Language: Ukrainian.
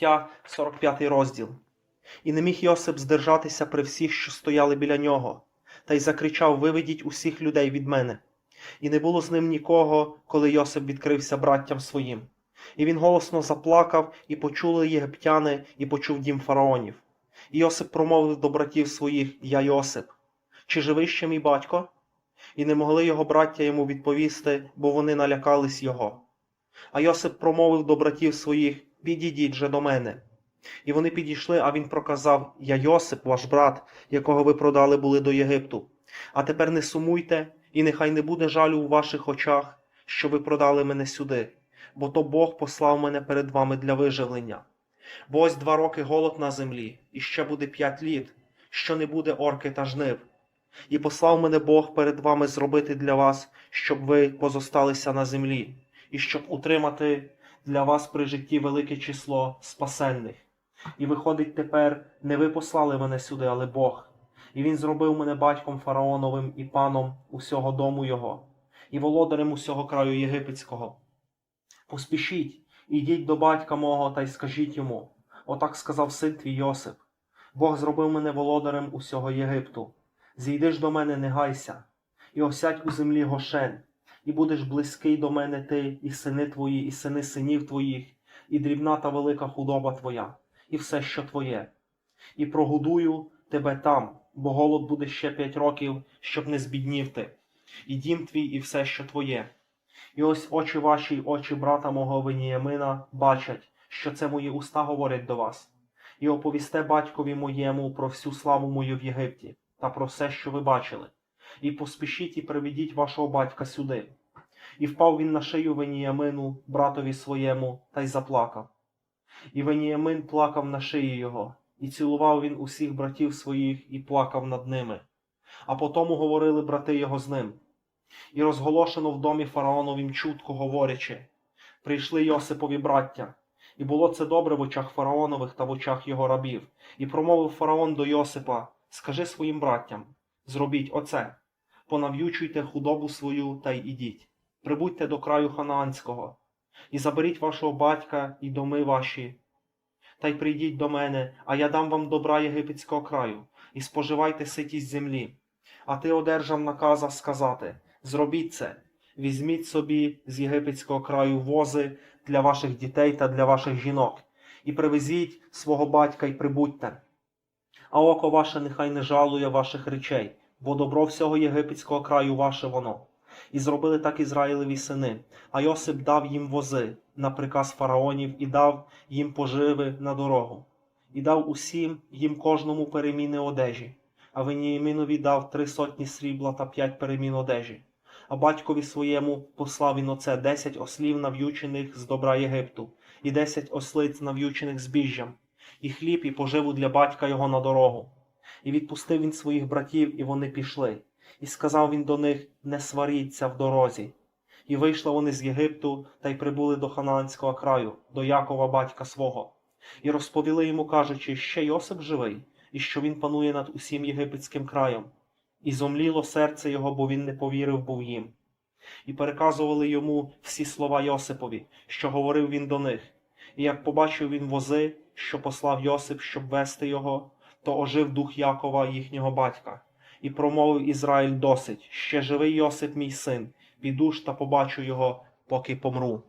буття, 45 розділ. І не міг Йосип здержатися при всіх, що стояли біля нього, та й закричав: Виведіть усіх людей від мене. І не було з ним нікого, коли Йосип відкрився браттям своїм. І він голосно заплакав, і почули єгиптяни, і почув дім фараонів. І Йосип промовив до братів своїх: Я Йосип. Чи живий ще мій батько? І не могли його браття йому відповісти, бо вони налякались його. А Йосип промовив до братів своїх: Підійдіть же до мене. І вони підійшли, а він проказав: Я Йосип, ваш брат, якого ви продали були до Єгипту. А тепер не сумуйте, і нехай не буде жалю у ваших очах, що ви продали мене сюди, бо то Бог послав мене перед вами для виживлення. Бо ось два роки голод на землі, і ще буде п'ять літ, що не буде орки та жнив. І послав мене Бог перед вами зробити для вас, щоб ви позосталися на землі, і щоб утримати для вас при житті велике число спасенних. І виходить тепер, не ви послали мене сюди, але Бог. І він зробив мене батьком фараоновим і паном усього дому його, і володарем усього краю єгипетського. Поспішіть, ідіть до батька мого та й скажіть йому. Отак сказав син твій Йосип. Бог зробив мене володарем усього Єгипту. Зійди ж до мене, не гайся, і осядь у землі Гошен, і будеш близький до мене ти, і сини твої, і сини синів твоїх, і дрібна та велика худоба твоя, і все, що твоє. І прогодую тебе там, бо голод буде ще п'ять років, щоб не збіднів ти, і дім твій, і все, що твоє. І ось очі ваші, очі брата мого Веніямина бачать, що це мої уста говорять до вас, і оповісте батькові моєму про всю славу мою в Єгипті та про все, що ви бачили, і поспішіть і приведіть вашого батька сюди. І впав він на шию Веніямину, братові своєму, та й заплакав. І Веніямин плакав на шиї його, і цілував він усіх братів своїх і плакав над ними. А потому говорили брати його з ним. І розголошено в домі фараоновім чутко говорячи: прийшли Йосипові браття. І було це добре в очах фараонових та в очах його рабів. І промовив фараон до Йосипа: Скажи своїм браттям: зробіть оце, понав'ючуйте худобу свою та й ідіть, прибудьте до краю ханаанського, і заберіть вашого батька і доми ваші, та й прийдіть до мене, а я дам вам добра єгипетського краю, і споживайте ситість землі. А ти одержав наказа сказати: Зробіть це, візьміть собі з єгипетського краю вози для ваших дітей та для ваших жінок, і привезіть свого батька і прибудьте. А око ваше нехай не жалує ваших речей, бо добро всього єгипетського краю ваше воно. І зробили так Ізраїлеві сини. А Йосип дав їм вози на приказ фараонів і дав їм поживи на дорогу, і дав усім їм кожному переміни одежі. А Веніамінові дав три сотні срібла та п'ять перемін одежі. А батькові своєму послав він оце десять ослів нав'ючених з добра Єгипту, і десять ослиць нав'ючених збіжжям, і хліб, і поживу для батька його на дорогу. І відпустив він своїх братів, і вони пішли. І сказав він до них: Не сваріться в дорозі. І вийшли вони з Єгипту та й прибули до Ханаанського краю, до Якова батька свого. І розповіли йому, кажучи, ще Йосип живий, і що він панує над усім єгипетським краєм. І зомліло серце його, бо він не повірив був їм. І переказували йому всі слова Йосипові, що говорив він до них. І як побачив він вози, що послав Йосип, щоб вести його, то ожив дух Якова, їхнього батька, і промовив Ізраїль досить ще живий Йосип, мій син, піду ж та побачу його, поки помру.